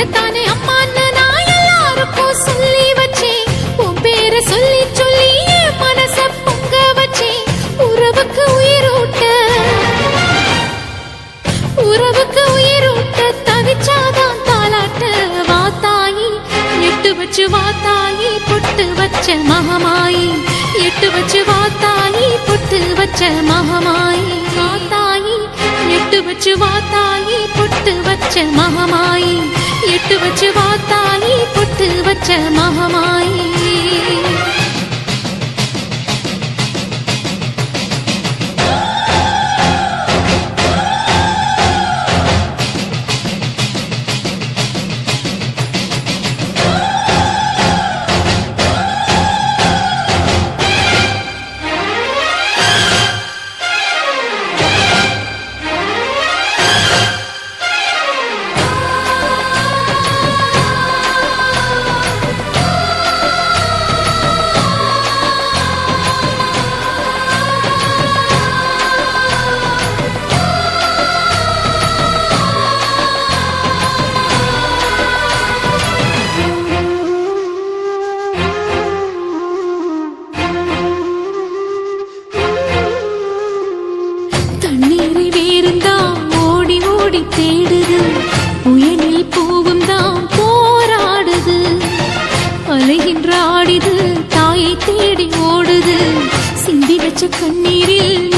உன்னைத்தானே அம்மான்னு நான் எல்லாருக்கும் சொல்லி வச்சேன். உன் பேரை சொல்லி சொல்லி மனச பொங்க வச்சேன். உறவுக்கு உயிரூட்ட உறவுக்கு உயிரூட்ட தவிச்சாதான் தாளாட்ட வாத்தாயி எட்டு வச்சு வாத்தாயி பொட்டு வச்ச மகமாயி எட்டு வச்சு வாத்தாயி பொட்டு வச்ச மகமாயி வாத்தாயி எட்டு வச்சு வாத்தாயி பொட்டு வச்ச மகமாயி. எட்டு வச்சு வாத்தாயி பொட்டு வச்ச மகமாயி தேடுது. புயலில் பூவும் தான் போராடுது. அலைகின்ற ஆடிது தாயை தேடி ஓடுது. சிந்தி வச்ச கண்ணீரில்